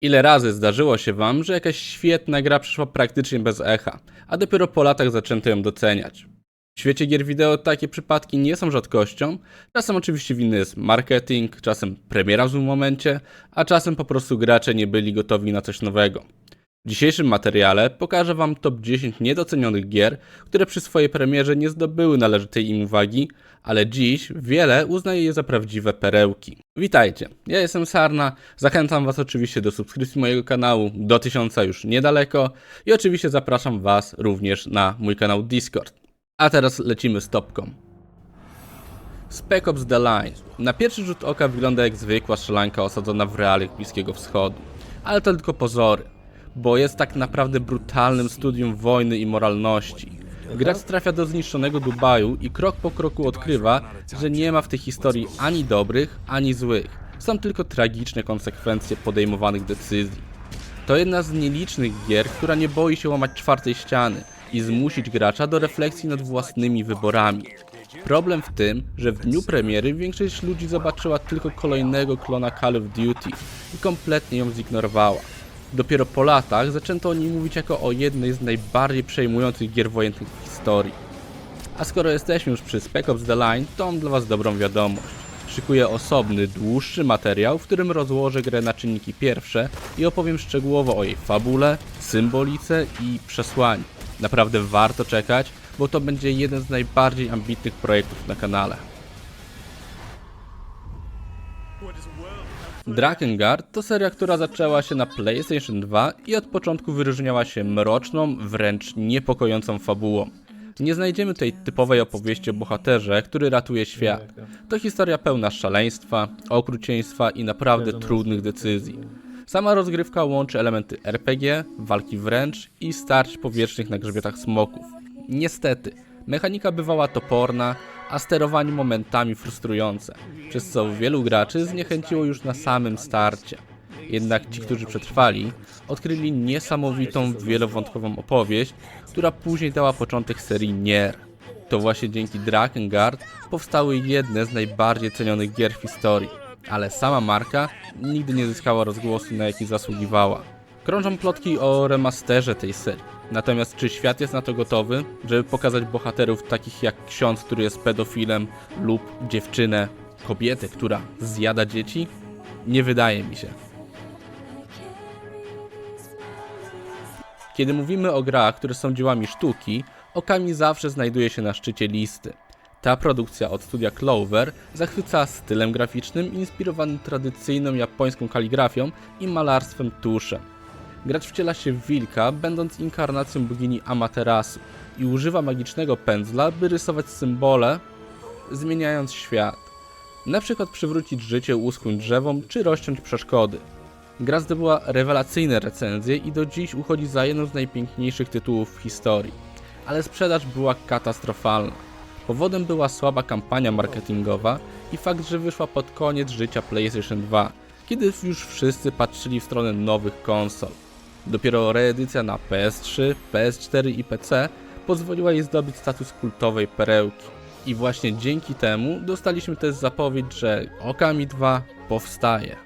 Ile razy zdarzyło się wam, że jakaś świetna gra przyszła praktycznie bez echa, a dopiero po latach zaczęto ją doceniać? W świecie gier wideo takie przypadki nie są rzadkością. Czasem oczywiście winny jest marketing, czasem premiera w złym momencie, a czasem po prostu gracze nie byli gotowi na coś nowego. W dzisiejszym materiale pokażę Wam top 10 niedocenionych gier, które przy swojej premierze nie zdobyły należytej im uwagi, ale dziś wiele uznaje je za prawdziwe perełki. Witajcie, ja jestem Sarna, zachęcam Was oczywiście do subskrypcji mojego kanału, do tysiąca już niedaleko i oczywiście zapraszam Was również na mój kanał Discord. A teraz lecimy z topką. Spec Ops The Line. Na pierwszy rzut oka wygląda jak zwykła strzelanka osadzona w realiach Bliskiego Wschodu. Ale to tylko pozory, bo jest tak naprawdę brutalnym studium wojny i moralności. Gracz trafia do zniszczonego Dubaju i krok po kroku odkrywa, że nie ma w tej historii ani dobrych, ani złych. Są tylko tragiczne konsekwencje podejmowanych decyzji. To jedna z nielicznych gier, która nie boi się łamać czwartej ściany i zmusić gracza do refleksji nad własnymi wyborami. Problem w tym, że w dniu premiery większość ludzi zobaczyła tylko kolejnego klona Call of Duty i kompletnie ją zignorowała. Dopiero po latach zaczęto o niej mówić jako o jednej z najbardziej przejmujących gier wojennych w historii. A skoro jesteśmy już przy Spec Ops The Line, to mam dla Was dobrą wiadomość. Szykuję osobny, dłuższy materiał, w którym rozłożę grę na czynniki pierwsze i opowiem szczegółowo o jej fabule, symbolice i przesłaniu. Naprawdę warto czekać, bo to będzie jeden z najbardziej ambitnych projektów na kanale. Drakengard to seria, która zaczęła się na PlayStation 2 i od początku wyróżniała się mroczną, wręcz niepokojącą fabułą. Nie znajdziemy tej typowej opowieści o bohaterze, który ratuje świat. To historia pełna szaleństwa, okrucieństwa i naprawdę trudnych decyzji. Sama rozgrywka łączy elementy RPG, walki wręcz i starć powietrznych na grzbietach smoków. Niestety, mechanika bywała toporna, a sterowanie momentami frustrujące, przez co wielu graczy zniechęciło już na samym starcie. Jednak ci, którzy przetrwali, odkryli niesamowitą, wielowątkową opowieść, która później dała początek serii Nier. To właśnie dzięki Drakengard powstały jedne z najbardziej cenionych gier w historii, ale sama marka nigdy nie zyskała rozgłosu, na jaki zasługiwała. Krążą plotki o remasterze tej serii. Natomiast czy świat jest na to gotowy, żeby pokazać bohaterów takich jak ksiądz, który jest pedofilem, lub dziewczynę, kobietę, która zjada dzieci? Nie wydaje mi się. Kiedy mówimy o grach, które są dziełami sztuki, Okami zawsze znajduje się na szczycie listy. Ta produkcja od studia Clover zachwyca stylem graficznym inspirowanym tradycyjną japońską kaligrafią i malarstwem tuszem. Gracz wciela się w wilka, będąc inkarnacją bogini Amaterasu i używa magicznego pędzla, by rysować symbole, zmieniając świat. Na przykład przywrócić życie uschłym drzewom, czy rozciąć przeszkody. Gra zdobyła rewelacyjne recenzje i do dziś uchodzi za jedną z najpiękniejszych tytułów w historii. Ale sprzedaż była katastrofalna. Powodem była słaba kampania marketingowa i fakt, że wyszła pod koniec życia PlayStation 2, kiedy już wszyscy patrzyli w stronę nowych konsol. Dopiero reedycja na PS3, PS4 i PC pozwoliła jej zdobyć status kultowej perełki. I właśnie dzięki temu dostaliśmy też zapowiedź, że Okami 2 powstaje.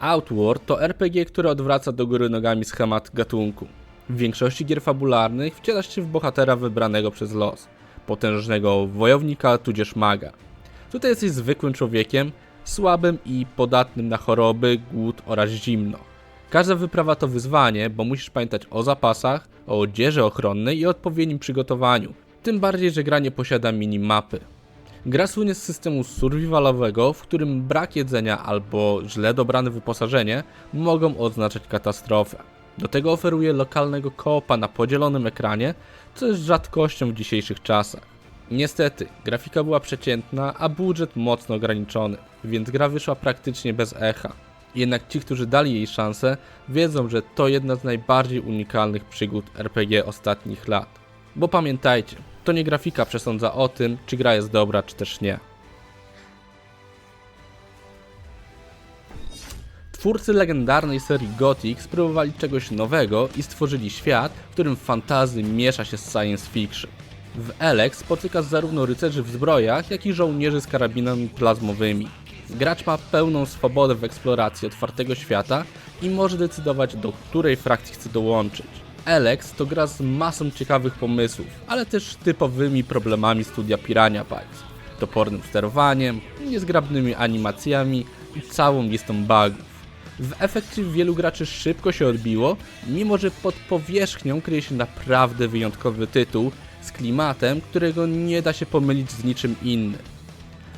Outward to RPG, które odwraca do góry nogami schemat gatunku. W większości gier fabularnych wcielasz się w bohatera wybranego przez los, potężnego wojownika tudzież maga. Tutaj jesteś zwykłym człowiekiem, słabym i podatnym na choroby, głód oraz zimno. Każda wyprawa to wyzwanie, bo musisz pamiętać o zapasach, o odzieży ochronnej i odpowiednim przygotowaniu. Tym bardziej, że gra nie posiada minimapy. Gra słynie z systemu survivalowego, w którym brak jedzenia albo źle dobrane wyposażenie mogą oznaczać katastrofę. Do tego oferuje lokalnego koopa na podzielonym ekranie, co jest rzadkością w dzisiejszych czasach. Niestety, grafika była przeciętna, a budżet mocno ograniczony, więc gra wyszła praktycznie bez echa. Jednak ci, którzy dali jej szansę, wiedzą, że to jedna z najbardziej unikalnych przygód RPG ostatnich lat. Bo pamiętajcie, to nie grafika przesądza o tym, czy gra jest dobra, czy też nie. Twórcy legendarnej serii Gothic spróbowali czegoś nowego i stworzyli świat, w którym fantazy miesza się z science fiction. W Elex spotykasz zarówno rycerzy w zbrojach, jak i żołnierzy z karabinami plazmowymi. Gracz ma pełną swobodę w eksploracji otwartego świata i może decydować do której frakcji chce dołączyć. Alex to gra z masą ciekawych pomysłów, ale też typowymi problemami studia Piranha Bytes. Topornym sterowaniem, niezgrabnymi animacjami i całą listą bugów. W efekcie wielu graczy szybko się odbiło, mimo że pod powierzchnią kryje się naprawdę wyjątkowy tytuł z klimatem, którego nie da się pomylić z niczym innym.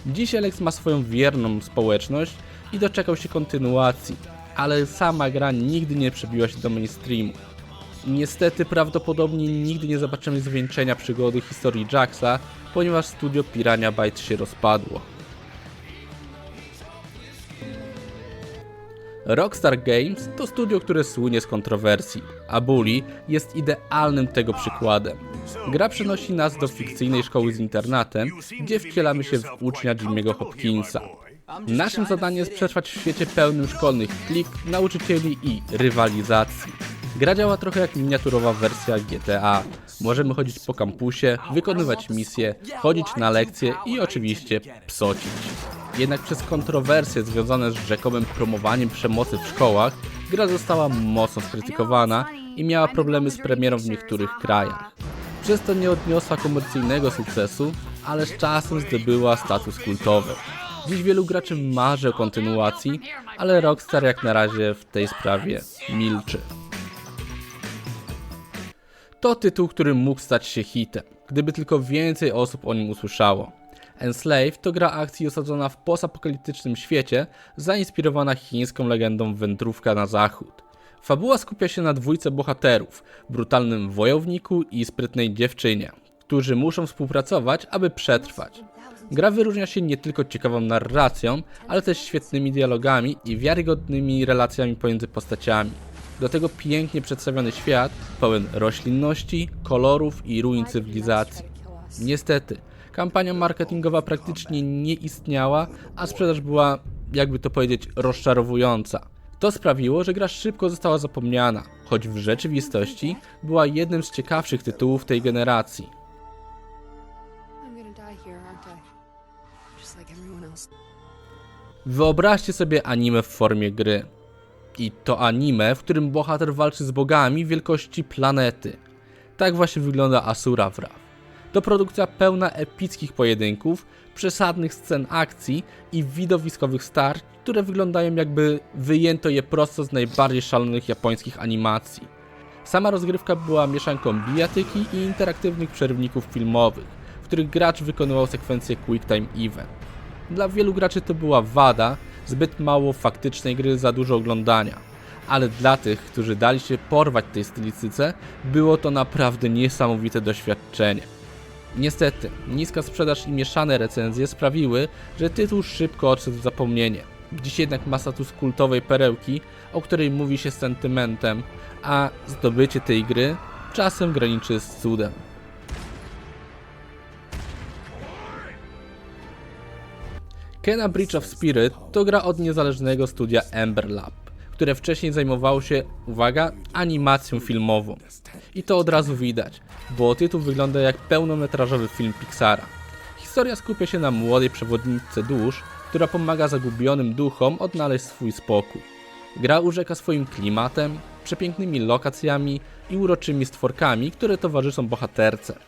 Dziś Alex ma swoją wierną społeczność i doczekał się kontynuacji, ale sama gra nigdy nie przebiła się do mainstreamu. Niestety prawdopodobnie nigdy nie zobaczymy zwieńczenia przygody historii Jacksa, ponieważ studio Piranha Bytes się rozpadło. Rockstar Games to studio, które słynie z kontrowersji, a Bully jest idealnym tego przykładem. Gra przenosi nas do fikcyjnej szkoły z internatem, gdzie wcielamy się w ucznia Jimmy'ego Hopkinsa. Naszym zadaniem jest przetrwać w świecie pełnym szkolnych klik, nauczycieli i rywalizacji. Gra działa trochę jak miniaturowa wersja GTA. Możemy chodzić po kampusie, wykonywać misje, chodzić na lekcje i oczywiście psocić. Jednak przez kontrowersje związane z rzekomym promowaniem przemocy w szkołach, gra została mocno skrytykowana i miała problemy z premierą w niektórych krajach. Przez to nie odniosła komercyjnego sukcesu, ale z czasem zdobyła status kultowy. Dziś wielu graczy marzy o kontynuacji, ale Rockstar jak na razie w tej sprawie milczy. To tytuł, który mógł stać się hitem, gdyby tylko więcej osób o nim usłyszało. Enslaved to gra akcji osadzona w postapokaliptycznym świecie, zainspirowana chińską legendą wędrówka na zachód. Fabuła skupia się na dwójce bohaterów, brutalnym wojowniku i sprytnej dziewczynie, którzy muszą współpracować, aby przetrwać. Gra wyróżnia się nie tylko ciekawą narracją, ale też świetnymi dialogami i wiarygodnymi relacjami pomiędzy postaciami. Do tego pięknie przedstawiony świat, pełen roślinności, kolorów i ruin cywilizacji. Niestety, kampania marketingowa praktycznie nie istniała, a sprzedaż była, jakby to powiedzieć, rozczarowująca. To sprawiło, że gra szybko została zapomniana, choć w rzeczywistości była jednym z ciekawszych tytułów tej generacji. Wyobraźcie sobie anime w formie gry. I to anime, w którym bohater walczy z bogami wielkości planety. Tak właśnie wygląda Asura Wrath. To produkcja pełna epickich pojedynków, przesadnych scen akcji i widowiskowych starć, które wyglądają jakby wyjęto je prosto z najbardziej szalonych japońskich animacji. Sama rozgrywka była mieszanką bijatyki i interaktywnych przerywników filmowych, w których gracz wykonywał sekwencję Quick Time Event. Dla wielu graczy to była wada, zbyt mało faktycznej gry, za dużo oglądania. Ale dla tych, którzy dali się porwać tej stylistyce, było to naprawdę niesamowite doświadczenie. Niestety, niska sprzedaż i mieszane recenzje sprawiły, że tytuł szybko odszedł w zapomnienie. Dziś jednak ma status kultowej perełki, o której mówi się z sentymentem, a zdobycie tej gry czasem graniczy z cudem. Kena Breach of Spirit to gra od niezależnego studia Ember Lab, które wcześniej zajmowało się, uwaga, animacją filmową. I to od razu widać, bo tytuł wygląda jak pełnometrażowy film Pixara. Historia skupia się na młodej przewodniczce dusz, która pomaga zagubionym duchom odnaleźć swój spokój. Gra urzeka swoim klimatem, przepięknymi lokacjami i uroczymi stworkami, które towarzyszą bohaterce.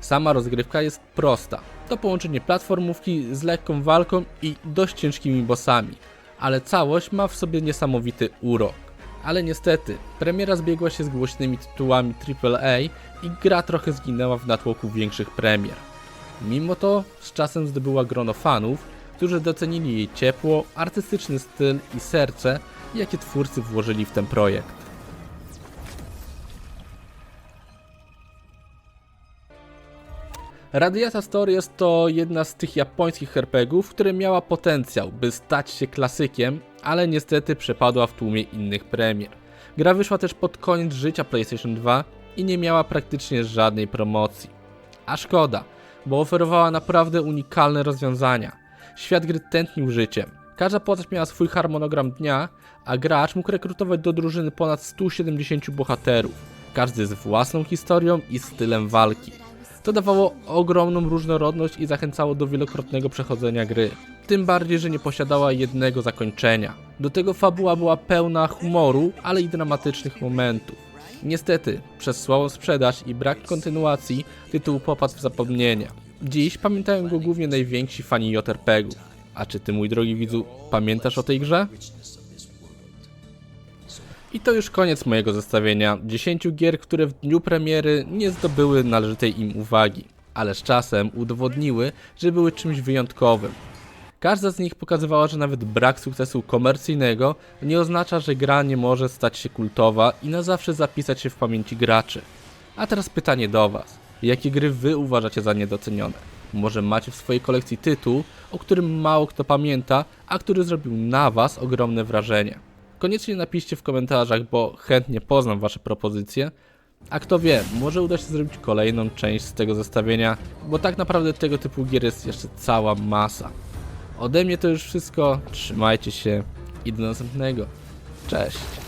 Sama rozgrywka jest prosta. To połączenie platformówki z lekką walką i dość ciężkimi bossami, ale całość ma w sobie niesamowity urok. Ale niestety, premiera zbiegła się z głośnymi tytułami AAA i gra trochę zginęła w natłoku większych premier. Mimo to z czasem zdobyła grono fanów, którzy docenili jej ciepło, artystyczny styl i serce, jakie twórcy włożyli w ten projekt. Radiata Story jest to jedna z tych japońskich herpegów, które miała potencjał, by stać się klasykiem, ale niestety przepadła w tłumie innych premier. Gra wyszła też pod koniec życia PlayStation 2 i nie miała praktycznie żadnej promocji. A szkoda, bo oferowała naprawdę unikalne rozwiązania. Świat gry tętnił życiem. Każda postać miała swój harmonogram dnia, a gracz mógł rekrutować do drużyny ponad 170 bohaterów, każdy z własną historią i stylem walki. To dawało ogromną różnorodność i zachęcało do wielokrotnego przechodzenia gry. Tym bardziej, że nie posiadała jednego zakończenia. Do tego fabuła była pełna humoru, ale i dramatycznych momentów. Niestety, przez słabą sprzedaż i brak kontynuacji, tytuł popadł w zapomnienie. Dziś pamiętają go głównie najwięksi fani JRPG-ów. A czy ty, mój drogi widzu, pamiętasz o tej grze? I to już koniec mojego zestawienia 10 gier, które w dniu premiery nie zdobyły należytej im uwagi, ale z czasem udowodniły, że były czymś wyjątkowym. Każda z nich pokazywała, że nawet brak sukcesu komercyjnego nie oznacza, że gra nie może stać się kultowa i na zawsze zapisać się w pamięci graczy. A teraz pytanie do Was. Jakie gry Wy uważacie za niedocenione? Może macie w swojej kolekcji tytuł, o którym mało kto pamięta, a który zrobił na Was ogromne wrażenie? Koniecznie napiszcie w komentarzach, bo chętnie poznam Wasze propozycje. A kto wie, może uda się zrobić kolejną część z tego zestawienia, bo tak naprawdę tego typu gier jest jeszcze cała masa. Ode mnie to już wszystko, trzymajcie się i do następnego. Cześć!